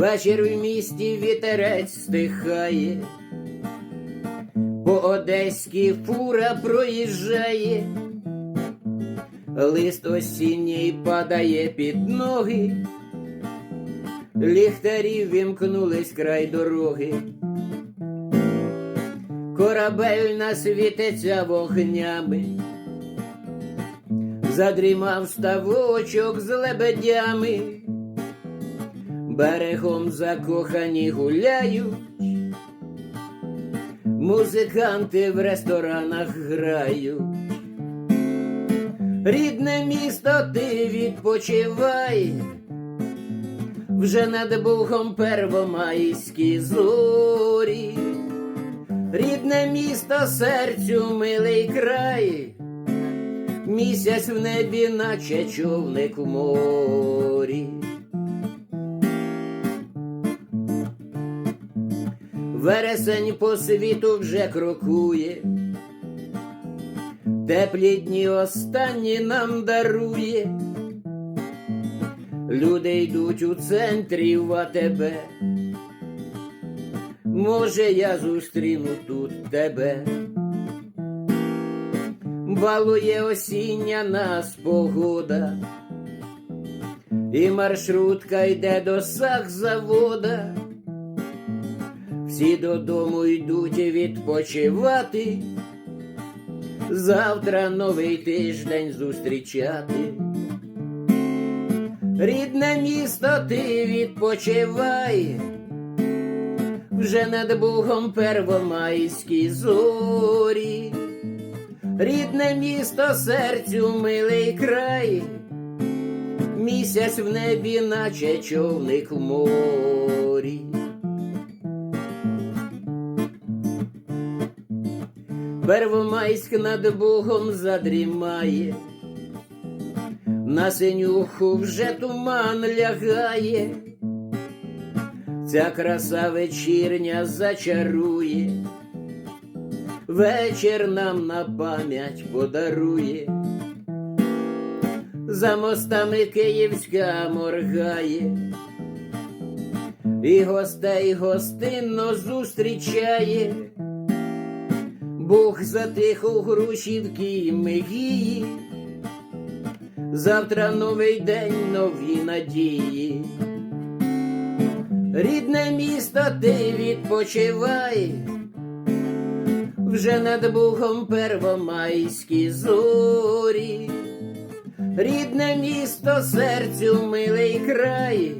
Вечір в місті вітерець стихає, по одеській фура проїжджає, лист осінній падає під ноги, ліхтарі вімкнулись край дороги, корабель насвітиться вогнями, задрімав ставочок з лебедями берегом закохані гуляють, музиканти в ресторанах грають. Рідне місто, ти відпочивай, вже над Богом первомайські зорі, рідне місто серцю милий край, місяць в небі, наче човник в морі. Вересень по світу вже крокує, теплі дні останні нам дарує. Люди йдуть у центрі в АТБ. Може, я зустріну тут тебе. Балує осіння нас погода, і маршрутка йде до сахзавода. Всі додому йдуть відпочивати, завтра новий тиждень зустрічати. Рідне місто, ти відпочивай, вже над Богом первомайські зорі, рідне місто серцю милий край, місяць в небі, наче човник в морі. Первомайськ над Богом задрімає, на синюху вже туман лягає, ця краса вечірня зачарує, вечір нам на пам'ять подарує, за мостами Київська моргає, і гостей гостинно зустрічає. Бог затих у грушівки мигії, завтра новий день, нові надії. Рідне місто, ти відпочивай, вже над Богом первомайські зорі, рідне місто, серцю милий край,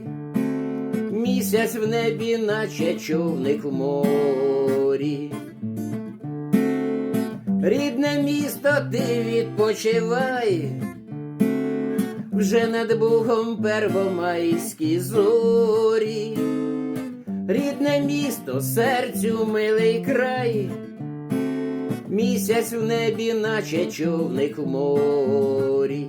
місяць в небі, наче човник в морі. Рідне місто, ти відпочивай, вже над Богом первомайські зорі, рідне місто, серцю милий край, місяць в небі, наче човник в морі.